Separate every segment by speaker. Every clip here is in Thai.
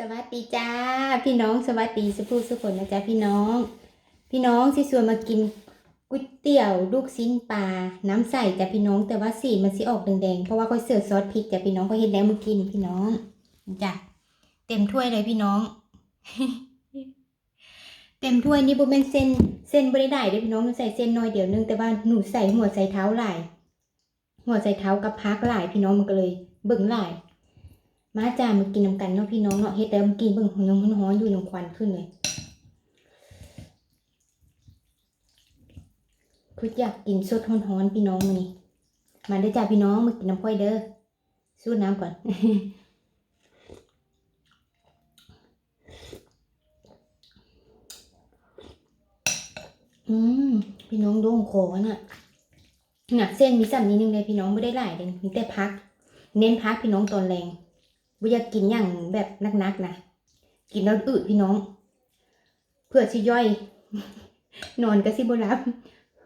Speaker 1: สวัสดีจ้า พี่น้องสวัสดีสุภูสุคนนะจ๊ะพี่น้อง พี่น้องที่วนมากินก๋วยเตี๋ยวลูกชิ้นปลาน้ำใสจ้ะพี่น้องแต่ว่าสีมันสิออกแดงๆเพราะว่าเขาเสิร์ฟซอสพริกจ้ะพี่น้องเขาเห็นแล้วมื่อกี้นี่พี่น้องจ้ะเต็มถ้วยเลยพี่น้อง เต็มถ้วยนี่บุเป็นเส้นเส้นบริได้เด้พี่น้องหนูใส่เส้นน้อยเดี๋ยวนึงแต่ว่าหนูใส่หัวใส่เท้าหลายหัวใส่เท้ากับพักหลายพี่น้องมันก็เลยเบิ่งหลาย มาจ้ามากินน้ำกันเนาะพี่น้องเนาะเฮ็ดแต่เมื่อกี้เบิ่งยังร้อนอยู่ยังควันขึ้นเลยคืออยากกินสดร้อนๆพี่น้องมื้อนี้มาเด้จ้าพี่น้องมากินน้ำพ้อยเด้อสู้น้ำก่อนอืมพี่น้องโด่งคอน่ะหนักเส้นมีสัมนิดนึงเลยพี่น้องไม่ได้หลายเลยมีแต่พัก เน้นพักพี่น้องตอนแรง บ่อยากกินอย่างแบบนักๆนะกินแล้วอืดพี่น้อง เพื่อสิย่อย นอนก็สิบ่รับ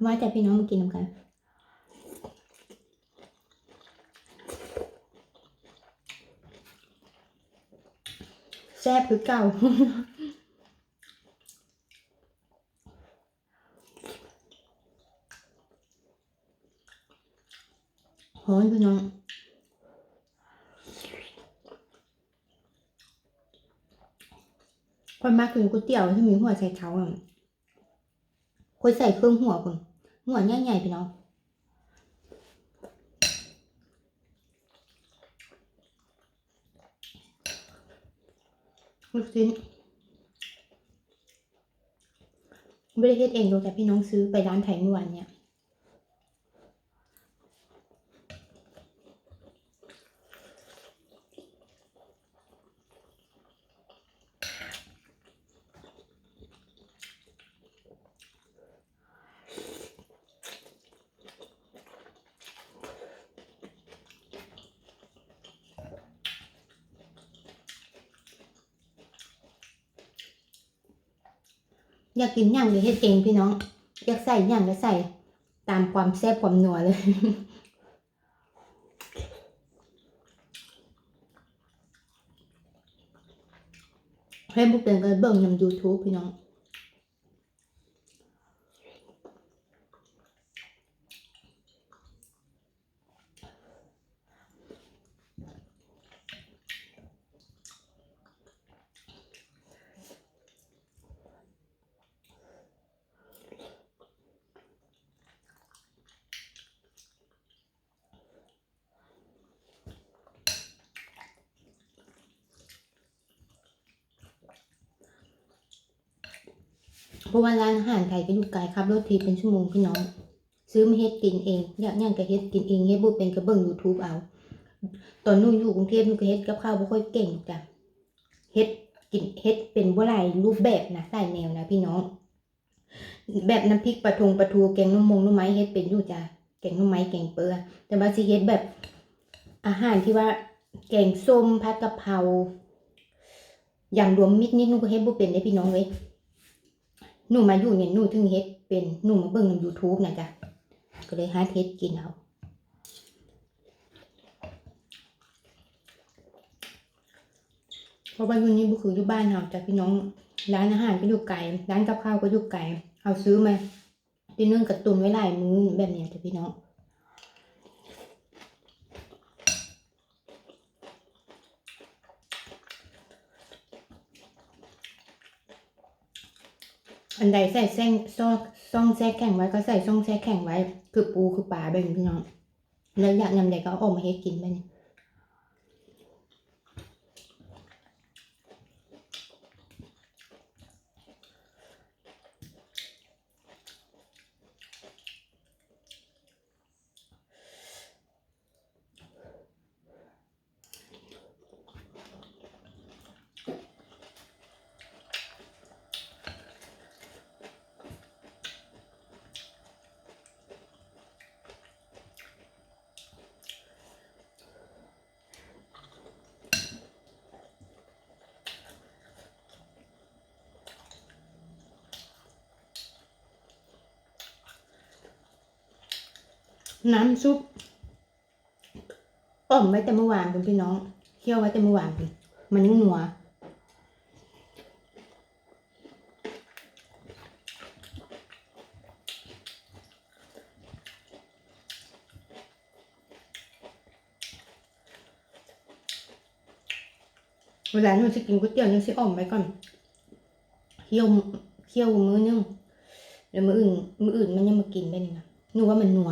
Speaker 1: มาแต่พี่น้องมากินน้ำกันแซ่บคือเก่าหอนพี่น้อง คนมากินก๋วยเตี๋ยวที่มีหัวใส่เท้าอะคนใส่เครื่องหัวคนหัวใหญ่ๆพี่น้องลูกชิ้นไม่ได้เฮ็ดเองดูแต่พี่น้องซื้อไปร้านไทยเมื่อวานเนี่ย อยากกินอย่างเดี๋ยวเฮ็ดเองพี่น้อง อยากใส่อย่างก็ใส่ตามความแซ่บความนัวเลย ให้บุกเป็นกันเบิ่งนำยูทูบพี่น้อง เพราะว่าร้านอาหารไทยก็อยู่ไกลครับรถทีเป็นชั่วโมงพี่น้อง ซื้อมาเฮ็ดกินเองอยากย่างก็เฮ็ดกินเองเฮ็ดบ่เป็นก็เบิ่ง YouTube เอา ตอนนู้นอยู่กรุงเทพนูก็เฮ็ดกับข้าวบ่ค่อยเก่งจ้ะเฮ็ดกินเฮ็ดเป็นบ่หลายรูปแบบนะหลายแนวนะพี่น้อง แบบน้ำพริกปลาทงปลาทูแกงนุ่มมงนุ่มไม้เฮ็ดเป็นอยู่จ้ะแกงนุ่มไม้แกงเปือแต่ว่าสิเฮ็ดแบบอาหารที่ว่าแกงส้มผัดกะเพรายำรวมมิตรนี่นูก็เฮ็ดบ่เป็นได้พี่น้องเว้ย หนูมาอยู่เนี่ยหนูถึงเฮ็ดเป็นหนูมาเบิ่งใน YouTube นะจ๊ะก็เลยหาเฮ็ดกินเอาเพราะว่าอยู่นี่บุคืออยู่บ้านเฮาจ้ะพี่น้องร้านอาหารก็อยู่ไกลร้านกับข้าวก็อยู่ไกลเอาซื้อมาทีนึ่งกระตุนไว้หลายมื้อแบบนี้จ้ะพี่น้อง อันใดใส่แซงซอกซ่องแซ่แข็งไว้ก็ใส่ซ่องแซ่แข็งไว้ คือปูคือปลาแบบนี้พี่น้อง แล้วอยากนำใดก็เอาอกมาให้กินไปนี่ น้ำซุปต้มไว้แต่เมื่อวานคุณพี่น้องเคี่ยวไว้แต่เมื่อวานมันยังหนัวเวลาหนูจะกินก๋วยเตี๋ยวหนูสิอ่อมไวก่อนเคี่ยวเคี่ยวมือนึงแล้วมืออื่นมืออื่นมันยังมากินได้นี่นะ หนูว่ามันนัว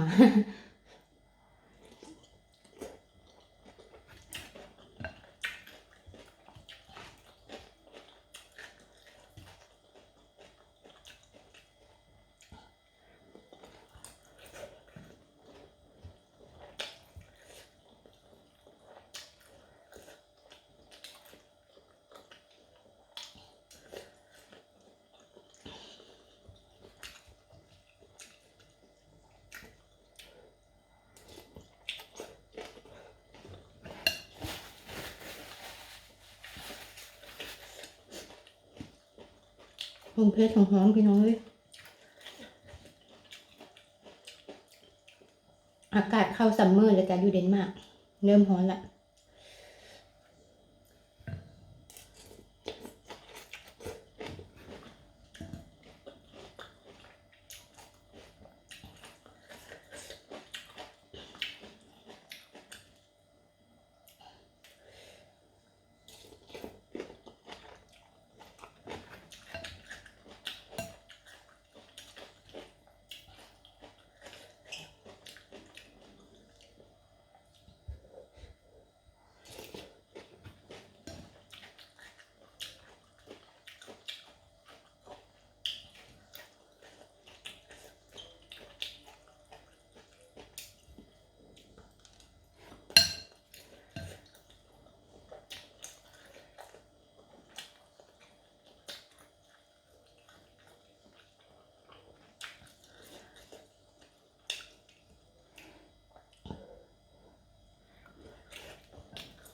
Speaker 1: ลงเพชรของหอมพี่น้องเลยอากาศเข้าซัมเมอร์เลยจ้ะอยู่เดนมาร์กเริ่มร้อนละ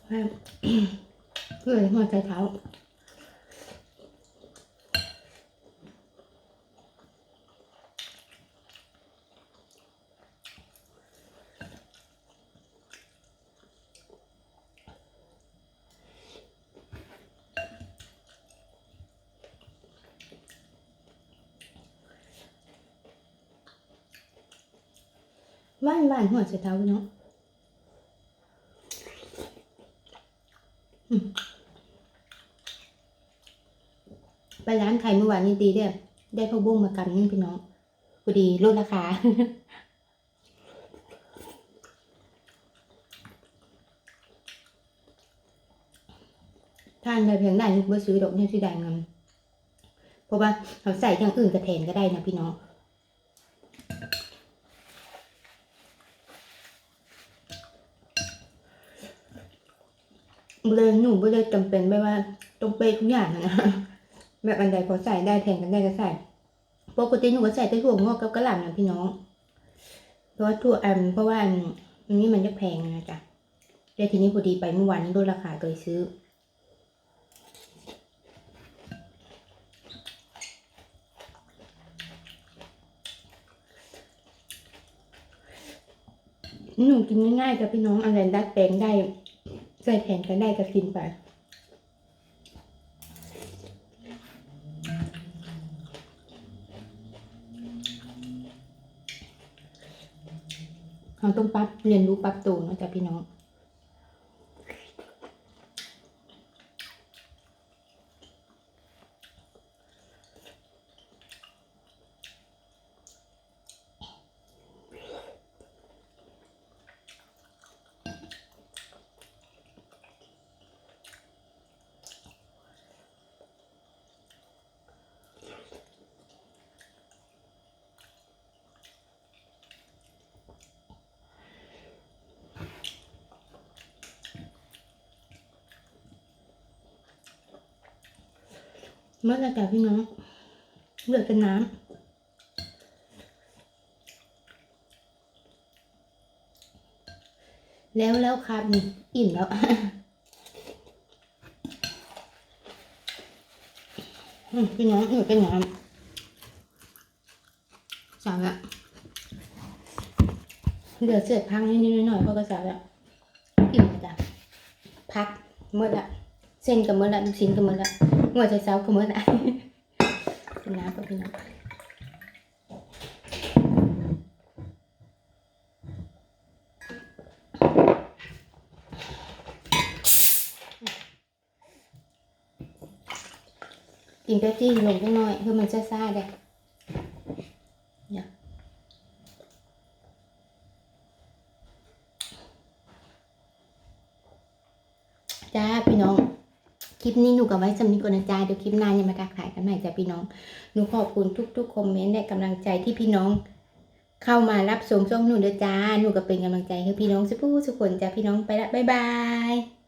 Speaker 1: เพื่อหัวใจเท้าว่านว่านหัวใจเท้าพี่น้อง ไปร้านไข่เมื่อวานนี้ดีเด้อได้พะบุ้งมากำนึงพี่น้องพอดีลดราคาท่านได้เพียงได้นึกว่าซื้อดอกเนี่ยที่ได้เงินเพราะว่าเขาใส่อย่างอื่นกระเทนก็ได้นะพี่น้อง เลยหนูไม่ได้จำเป็นไม่ว่าต้องเป๊ะทุกอย่างนะแบบอันใดพอใส่ได้แทนกันได้ก็ใส่ปกติหนูก็ใส่แต่ถั่วงอกกับกระหล่ำนะพี่น้อง เพราะว่าถั่วอันเพราะว่าอันนี้มันจะแพงนะจ๊ะแล้วทีนี้พอดีไปเมื่อวานนี้ลดราคาเลยซื้อหนูกินง่ายๆกับพี่น้องอะไรดัดแปลงได้ ใส่แทนกันได้ก็กินไปเราต้องปรับเรียนรู้ปรับตัวนะจ๊ะพี่น้อง เมื่อไรจ้ะพี่น้องเหลือเป็นน้ำแล้วแล้วครับนี่อิ่มแล้วพี่น้องเหลือเป็นน้ำสาวละเหลือเศษพังนิดหน่อยเพราะก็สาวละอิ่มแล้วจ้ะพักเมื่อละเส้นกับเมื่อละลูกชิ้นกับเมื่อละ หัวใจเช้าก็เมื่อไหร่กินน้ำกับพี่น้องกินเป๊ปซี่ลงไปหน่อยเพื่อมันซ่าๆได้เนี่ยจ้าพี่น้อง คลิปนี้หนูกับไว้สำนึกกนนะจ้าเดี๋ยวคลิปหน้ายังมาทักทายกันใหม่จ้ะพี่น้อง หนูขอบคุณทุกๆคอมเมนต์และกำลังใจที่พี่น้อง เข้ามารับชมช่องหนูเด้อจ้า หนูก็เป็นกำลังใจให้พี่น้องสุกผู้สุกคนจ้าพี่น้องไปละบ๊ายบาย